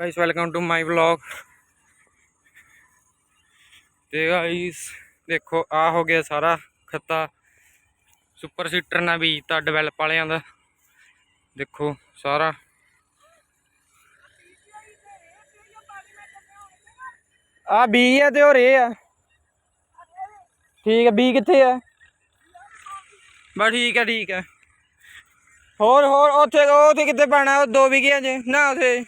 Guys welcome to my vlog ਤੇ guys ਦੇਖੋ, ਆ ਹੋ ਗਿਆ ਸਾਰਾ ਖੱਤਾ। ਸੁਪਰ ਸੀਟਰ ਨਾਲ ਵੀ ਤਾਂ ਡਿਵੈਲਪ ਵਾਲਿਆਂ ਦਾ। ਦੇਖੋ, ਸਾਰਾ। ਆ ਬੀ ਹੈ ਤੇ ਹੋਰ ਇਹ ਆ। ਠੀਕ ਹੈ ਬੀ ਕਿੱਥੇ ਆ? ਬਸ ਠੀਕ ਹੈ ਠੀਕ ਹੈ ਹੋਰ ਹੋਰ, ਉੱਥੇ ਉੱਥੇ ਕਿੱਥੇ ਪਾਣਾ? ਉਹ ਦੋ ਵਿਗਿਆਂ ਜੇ। ਨਾ, ਉੱਥੇ।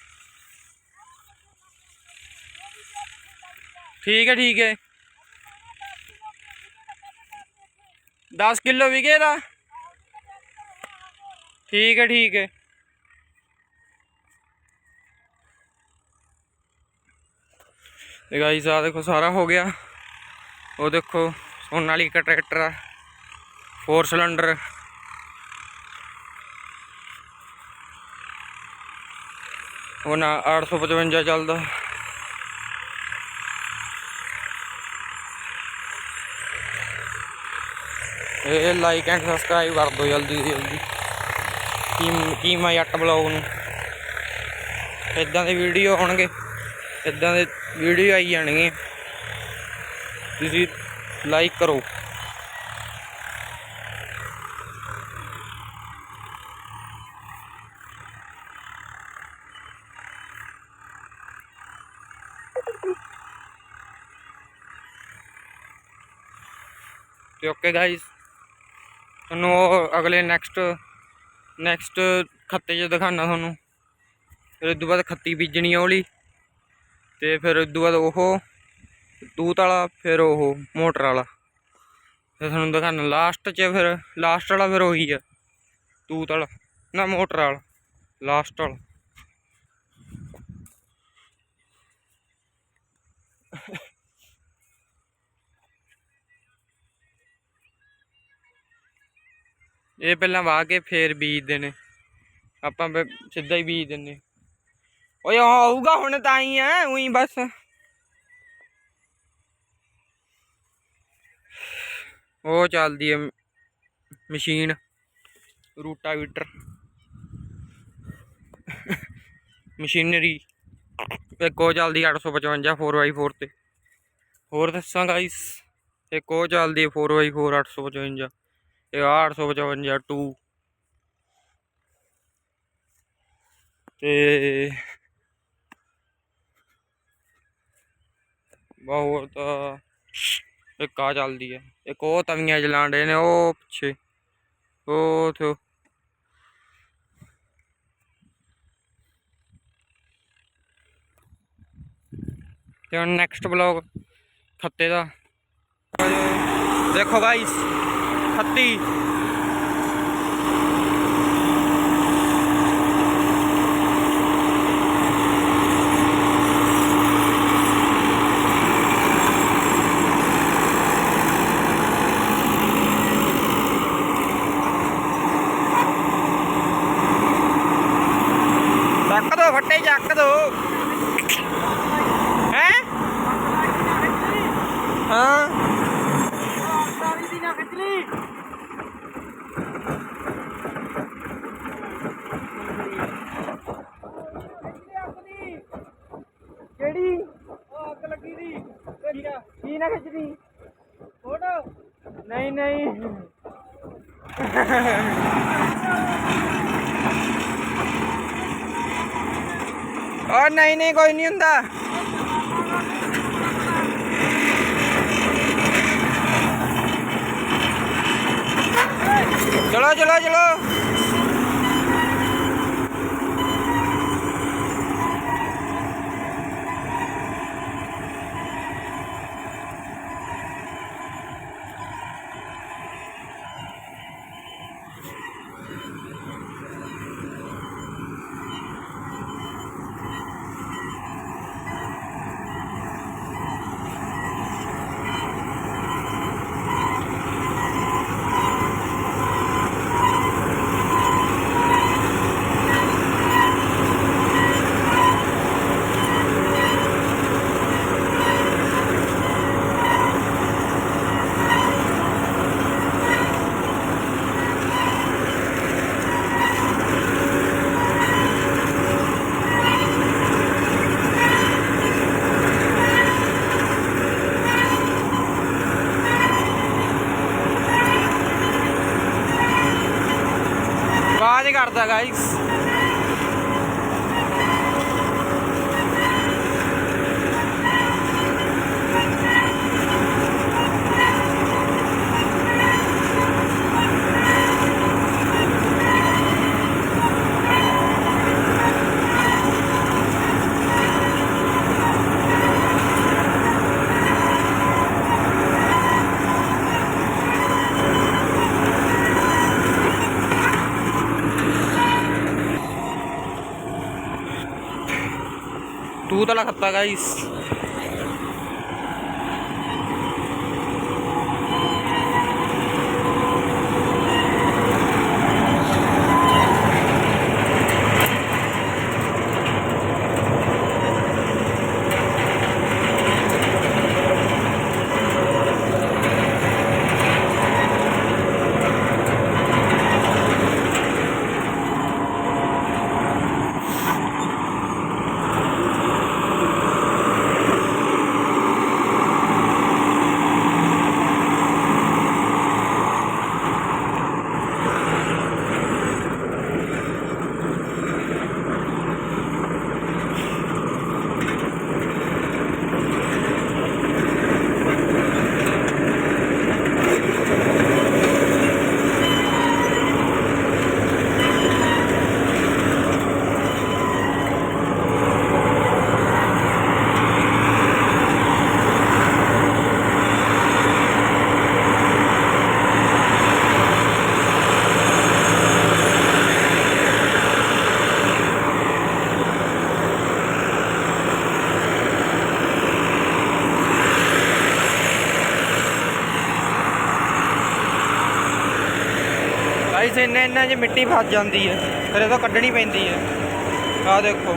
ਠੀਕ ਹੈ ਠੀਕ ਹੈ। 10 ਕਿਲੋ ਵਿਗੇ ਦਾ? ਠੀਕ ਹੈ ਠੀਕ ਹੈ। ਇਹ ਗਾਈਸ ਆ ਦੇਖੋ, ਸਾਰਾ ਹੋ ਗਿਆ। ਉਹ ਦੇਖੋ ਸੋਨਾਲੀਕਾ ਟਰੈਕਟਰ ਆ। 4 ਸਿਲੰਡਰ ਉਹ ਨਾ 855 ਚੱਲਦਾ। ਇਹ ਲਾਈਕ ਐਂਡ ਸਬਸਕ੍ਰਾਈਬ ਕਰ ਦਿਓ ਜਲਦੀ ਤੋਂ ਜਲਦੀ। ਕੀ ਕੀ ਮੈਂ ਜੱਟ ਬਲੌਗ ਨੂੰ? ਇਦਾਂ ਦੇ ਵੀਡੀਓ ਆਉਣਗੇ। ਇਦਾਂ ਦੇ ਵੀਡੀਓ ਆਈ ਜਾਣਗੇ। ਤੁਸੀਂ ਲਾਈਕ ਕਰੋ। ਤੇ ਓਕੇ ਗਾਇਸ ਤੁਹਾਨੂੰ ਉਹ ਅਗਲੇ ਨੈਕਸਟ ਨੈਕਸਟ ਖੱਤੇ 'ਚ ਦਿਖਾਣਾ ਤੁਹਾਨੂੰ। ਫਿਰ ਉਸ ਤੋਂ ਬਾਅਦ ਖੱਤੀ ਬੀਜਣੀ ਆ ਉਹਲੀ ਤੇ ਫਿਰ ਉਸ ਤੋਂ ਬਾਅਦ ਉਹ ਤੂਤ ਵਾਲਾ, ਫਿਰ ਉਹ ਮੋਟਰ ਵਾਲਾ। ਫਿਰ ਤੁਹਾਨੂੰ ਦਿਖਾਣਾ ਲਾਸਟ 'ਚ ਫਿਰ ਲਾਸਟ ਵਾਲਾ ਫਿਰ ਉਹੀ ਆ। ਤੂਤ ਵਾਲਾ, ਨਾ ਮੋਟਰ ਵਾਲਾ ਲਾਸਟ ਵਾਲਾ। ਇਹ ਪਹਿਲਾਂ ਵਾਹ ਕੇ ਫੇਰ ਬੀਜਦੇ ਨੇ। ਆਪਾਂ ਸਿੱਧਾ ਹੀ ਬੀਜ ਦਿੰਨੇ ਓਏ ਉਹ ਆਊਗਾ ਹੁਣ ਤਾਂ ਹੀ ਆ ਉਹੀ ਬਸ। ਉਹ ਚੱਲਦੀ ਹੈ ਮਸ਼ੀਨ ਰੂਟਾਵੀਟਰ ਮਸ਼ੀਨਰੀ, ਇੱਕ ਉਹ ਚੱਲਦੀ 855 4x4 ਤੇ। ਹੋਰ ਦੱਸਾਂ ਗਾਇਸ ਇੱਕ ਉਹ ਚੱਲਦੀ ਹੈ 4x4 855 ਇਹ 855 2 ਤੇ ਬਹੁਤ ਇੱਕ ਆ ਚੱਲਦੀ ਹੈ ਇੱਕ ਉਹ ਤਵੀਆਂ ਜਲਾਣ ਦੇ ਨੇ, ਉਹ ਪਿੱਛੇ। ਉਹ ਥੋ ਤੇ ਹੁਣ ਨੈਕਸਟ ਬਲੌਗ ਖੱਤੇ ਦਾ। ਦੇਖੋ ਗਾਇਸ ਖੱਤੀ ਚੱਕ ਦੋ ਫੱਟੇ ਚੱਕ ਦੋ। ਹੈ? ਹਾਂ। ਕਿਹੜੀ ਉਹ ਅੱਗ ਲੱਗੀ ਦੀ ਕੀ ਨਾ ਖਿੱਚਦੀ ਫੋਟੋ ਨਹੀਂ ਨਹੀਂ ਉਹ ਨਹੀਂ ਨਹੀਂ ਕੋਈ ਨਹੀਂ ਹੁੰਦਾ ਚਲੋ ਚਲੋ guarda, guys. ਗਾਇਸ ਤੂੰ ਤਾਂ ਲਖਤਾ ਗਾਇਸ ਇੰਨਾ ਚ ਮਿੱਟੀ ਫਸ ਜਾਂਦੀ ਹੈ। ਫਿਰ ਇਹ ਤਾਂ ਕੱਢਣੀ ਪੈਂਦੀ ਹੈ। ਆਹ ਦੇਖੋ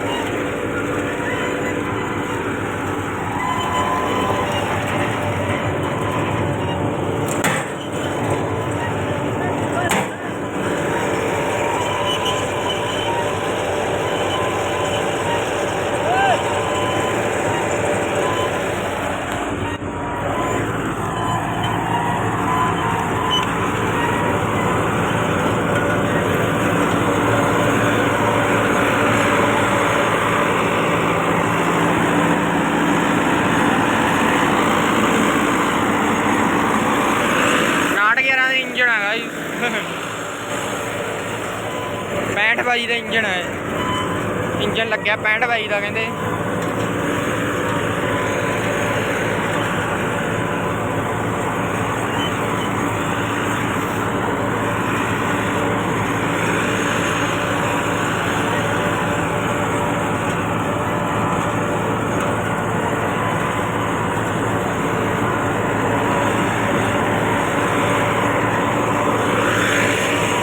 ਨਾਟ 11 ਦਾ ਇੰਜਣ ਹੈਗਾ ਜੀ 65 ਬਾਈ ਦਾ ਇੰਜਨ ਹੈ। ਇੰਜਨ ਲੱਗਿਆ 65 ਬਾਈ ਦਾ, ਕਹਿੰਦੇ।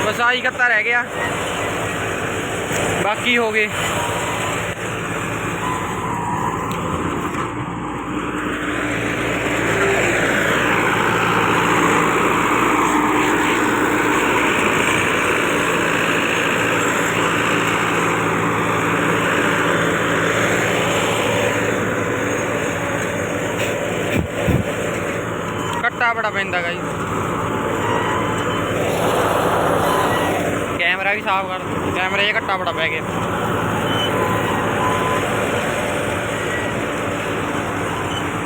ਬਸ ਆਹੀ ਕੱਤਾ ਰਹਿ ਗਿਆ। ਬਾਕੀ ਹੋ ਗਏ ਕੱਟਾ ਬੜਾ ਪੈਂਦਾ ਗਾ ਜੀ ਕੈਮਰਾ ਵੀ ਸਾਫ਼ ਕਰ ਕੈਮਰੇ 'ਚ ਘੱਟਾ ਬੜਾ ਪੈ ਗਿਆ।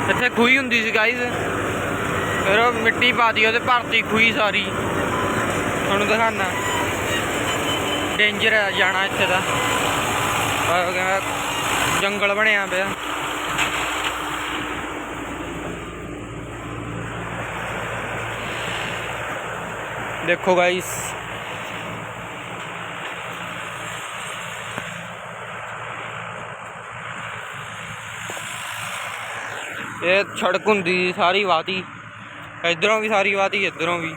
ਇੱਥੇ ਖੂਹੀ ਹੁੰਦੀ ਸੀ ਗਾਈਜ਼ ਫਿਰ ਉਹ ਮਿੱਟੀ ਪਾਦੀ ਉਹਦੇ ਭਰਤੀ ਖੂਹੀ ਸਾਰੀ। ਤੁਹਾਨੂੰ ਦਿਖਾਣਾ ਡੇਂਜਰ ਹੈ ਜਾਣਾ ਇੱਥੇ ਦਾ ਜੰਗਲ ਬਣਿਆ ਪਿਆ। ਦੇਖੋ ਗਾਈਸ ਇਹ ਸੜਕ ਹੁੰਦੀ ਸੀ ਸਾਰੀ ਵਾਦੀ ਇਧਰੋਂ ਵੀ ਸਾਰੀ ਵਾਦੀ ਇਧਰੋਂ ਵੀ।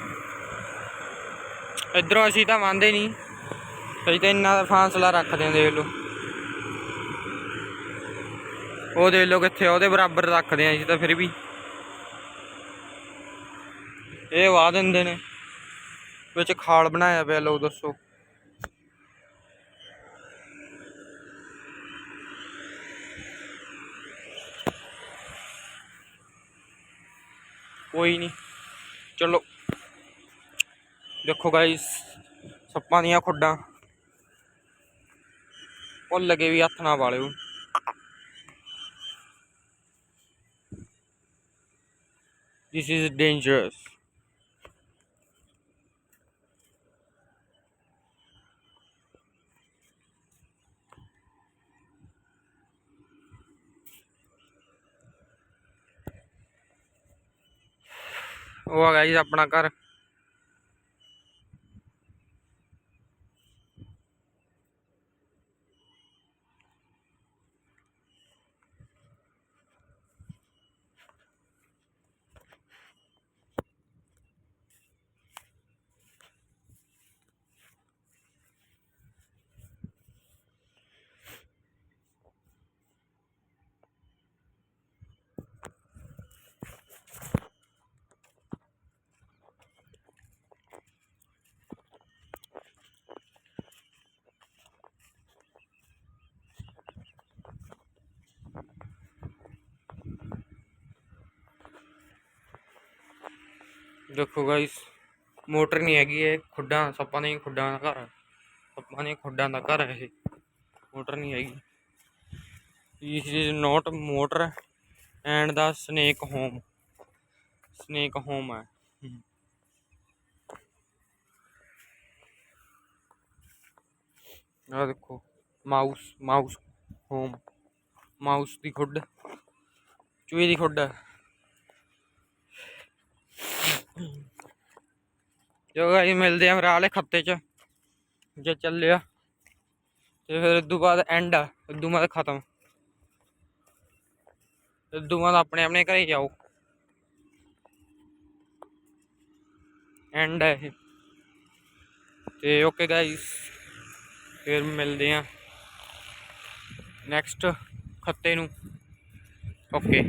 ਇਧਰੋਂ ਅਸੀਂ ਤਾਂ ਮੰਨਦੇ ਨਹੀਂ ਅਸੀਂ ਤਾਂ ਇੰਨਾ ਫਾਸਲਾ ਰੱਖਦੇ ਹਾਂ, ਦੇਖ ਲਓ। ਉਹ ਦੇਖ ਲਓ ਕਿੱਥੇ ਉਹਦੇ ਬਰਾਬਰ ਰੱਖਦੇ ਆ ਅਸੀਂ ਤਾਂ ਫਿਰ ਵੀ। ਇਹ ਵਾਹ ਦਿੰਦੇ ਨੇ। ਵਿੱਚ ਖਾਲ ਬਣਾਇਆ ਪਿਆ ਲੋਕ ਦੱਸੋ। कोई नहीं। चलो। देखो गाई सप्पा दिया खुडा भुल लगे भी हथ ना वाले दिस इज़ डेंजरस ਉਹ ਹੈਗਾ ਜੀ ਆਪਣਾ ਘਰ। ਦੇਖੋ ਗਾਇਸ ਮੋਟਰ ਨਹੀਂ ਹੈਗੀ ਇਹ, ਖੁੱਡਾਂ, ਸੱਪਾਂ ਦੀਆਂ ਖੁੱਡਾਂ ਦਾ ਘਰ ਹੈ। ਸੱਪਾਂ ਦੀਆਂ ਖੁੱਡਾਂ ਦਾ ਘਰ ਹੈ ਇਹ, ਮੋਟਰ ਨਹੀਂ ਹੈਗੀ। This is not motor and the snake home snake home ਹੈ। ਹਮ। ਦੇਖੋ ਮਾਊਸ ਮਾਊਸ ਹੋਮ ਮਾਊਸ ਦੀ ਖੁੱਡ, ਚੂਹੇ ਦੀ ਖੁੱਡ ਹੈ ਜੋ ਮਿਲਦੇ ਆ ਫਿਰ ਆਲੇ ਖੱਤੇ ਚ, ਜੇ ਚੱਲਿਆ ਤੇ ਫਿਰ ਇਦੋਂ ਬਾਅਦ ਐਂਡ ਆ ਇਦੋਂ ਬਾਅਦ ਖਤਮ। ਇਦੋਂ ਬਾਅਦ ਆਪਣੇ ਆਪਣੇ ਘਰੇ ਜਾਓ ਐਂਡ ਹੈ ਇਹ। ਤੇ ਓਕੇ ਗਾਇਸ ਫਿਰ ਮਿਲਦੇ ਆ ਨੈਕਸਟ ਖੱਤੇ ਨੂੰ। ਓਕੇ